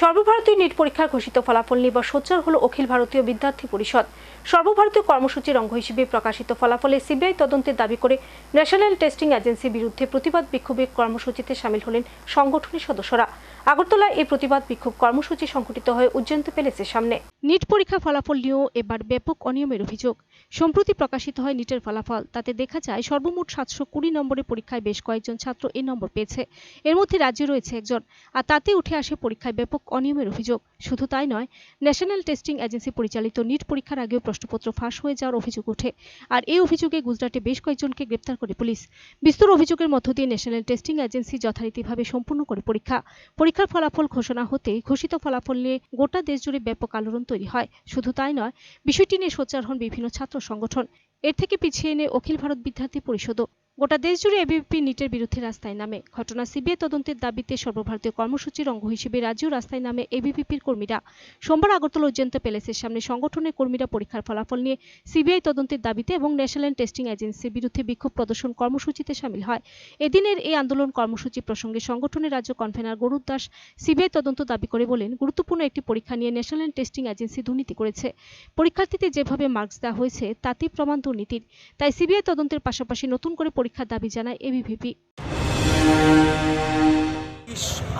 সর্বভারতীয় নিট পরীক্ষার ঘোষিত ফলাফল নিয়ে বা সোচ্চার হল অখিল ভারতীয় বিদ্যার্থী পরিষদ। সর্বভারতীয় কর্মসূচির অঙ্গ হিসেবে প্রকাশিত ফলাফলে সিবিআই তদন্তের দাবি করে ন্যাশনাল টেস্টিং এজেন্সির বিরুদ্ধে প্রতিবাদ বিক্ষোভে কর্মসূচিতে সামিল হলেন সংগঠনের সদস্যরা। আগরতলায় এই প্রতিবাদ বিক্ষোভ কর্মসূচি সংঘটিত হয়ে উজ্জয়ন্ত প্যালেসের সামনে। নিট পরীক্ষা ফলাফল নিয়েও এবার ব্যাপক অনিয়মের অভিযোগ। সম্প্রতি প্রকাশিত হয় নিটের ফলাফল। তাতে দেখা যায়, সর্বমোট সাতশো কুড়ি নম্বরের পরীক্ষায় বেশ কয়েকজন ছাত্র এই নম্বর পেয়েছে। এর মধ্যে রাজ্যে রয়েছে একজন, আর তাতে উঠে আসে পরীক্ষায় ব্যাপক অনিয়মের অভিযোগ। শুধু তাই নয়, ন্যাশনাল টেস্টিং এজেন্সি পরিচালিত নিট পরীক্ষার আগেও প্রশ্নপত্র ফাঁস হয়ে যাওয়ার অভিযোগ ওঠে। আর এই অভিযোগে গুজরাটে বেশ কয়েকজনকে গ্রেপ্তার করে পুলিশ। বিস্তর অভিযোগের মধ্য দিয়ে ন্যাশনাল টেস্টিং এজেন্সি যথারীতিভাবে সম্পূর্ণ করে পরীক্ষা। পরীক্ষার ফলাফল ঘোষণা হতে ঘোষিত ফলাফল নিয়ে গোটা দেশ জুড়ে ব্যাপক আলোড়ন তৈরি হয়। শুধু তাই নয়, বিষয়টি নিয়ে সোচ্চার হন বিভিন্ন ছাত্র সংগঠন। এর থেকে পিছিয়ে এনে অখিল ভারত বিদ্যার্থী পরিষদও। গোটা দেশ জুড়ে এবিপি নিটের বিরুদ্ধে রাস্তায় নামে। ঘটনা সিবিআই তদন্তের দাবিতে সর্বভারতীয় কর্মসূচির অঙ্গ হিসেবে রাজ্যেও রাস্তায় নামে এবিভিপির কর্মীরা। সোমবার আগরতলা উজ্জয়ন্ত প্যালেসের সামনে সংগঠনের কর্মীরা পরীক্ষার ফলাফল নিয়ে সিবিআই তদন্তের দাবিতে এবং ন্যাশনাল টেস্টিং এজেন্সির বিরুদ্ধে বিক্ষোভ প্রদর্শন কর্মসূচিতে সামিল হয়। এদিনের এই আন্দোলন কর্মসূচি প্রসঙ্গে সংগঠনের রাজ্য কনভেনার গরুর দাস সিবিআই তদন্ত দাবি করে বলেন, গুরুত্বপূর্ণ একটি পরীক্ষা নিয়ে ন্যাশনাল টেস্টিং এজেন্সি দুর্নীতি করেছে। পরীক্ষার্থীদের যেভাবে মার্কস দেওয়া হয়েছে, তাতেই প্রমাণ দুর্নীতির। তাই সিবিআই তদন্তের পাশাপাশি নতুন করে পরীক্ষার দাবি জানায় এবিভিপি।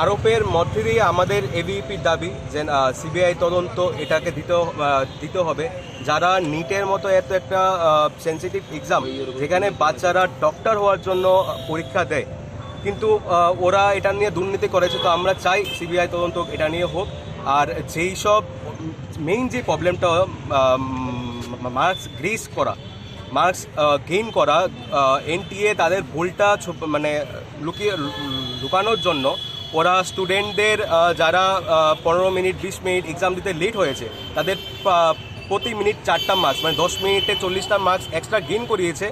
আরোপের মধ্যে দিয়ে আমাদের এবিপির দাবি যে সিবিআই তদন্ত এটাকে দিতে দিতে হবে। যারা নিটের মতো এত একটা সেন্সিটিভ এক্সাম যেখানে বাচ্চারা ডক্টর হওয়ার জন্য পরীক্ষা দেয়। কিন্তু ওরা এটা নিয়ে দুর্নীতি করেছে। তো আমরা চাই সিবিআই তদন্ত এটা নিয়ে হোক। আর যেই সব মেইন যে প্রবলেমটা মার্কস গ্রেস করা মার্কস গেইন করা এনটিএ তাদের ভুলটা মানে লুকিয়ে লুকানোর জন্য ওরা স্টুডেন্টদের যারা পনেরো মিনিট, বিশ মিনিট এক্সাম দিতে লেট হয়েছে, তাদের প্রতি মিনিট চারটা মার্কস মানে দশ মিনিটে চল্লিশটা মার্কস এক্সট্রা গেইন করিয়েছে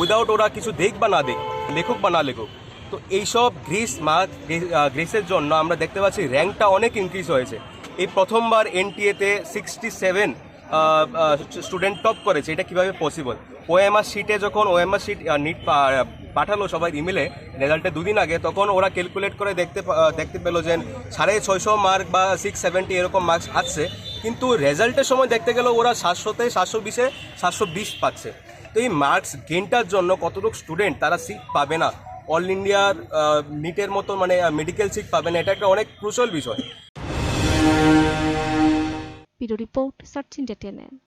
উইদাউট ওরা কিছু দেখ বা না দেখ, লেখক বা না লেখক। তো এইসব গ্রেস মার্ক গ্রেসের জন্য আমরা দেখতে পাচ্ছি র্যাঙ্কটা অনেক ইনক্রিজ হয়েছে। এই প্রথমবার এনটিএতে সিক্সটি সেভেন স্টুডেন্ট টপ করেছে, এটা কীভাবে পসিবল ওএমআর শিটে যখন ওএমআর শিট নিট পাঠালো সবাই ইমেলে রেজাল্টে দুদিন আগে, তখন ওরা ক্যালকুলেট করে দেখতে দেখতে পেল যে সাড়ে ছয়শো মার্ক বা সিক্স সেভেন্টি এরকম মার্কস আসছে কিন্তু রেজাল্টের সময় দেখতে গেলে ওরা সাতশোতে সাতশো বিশে সাতশো বিশ পাচ্ছে। তো এই মার্কস গেনটার জন্য কতটুকু স্টুডেন্ট তারা সিট পাবে না? অল ইন্ডিয়ার নিটের মতো মানে মেডিকেল সিট পাবে না, এটা একটা অনেক ক্রুশাল বিষয়। Video Report Sachin Jatianen.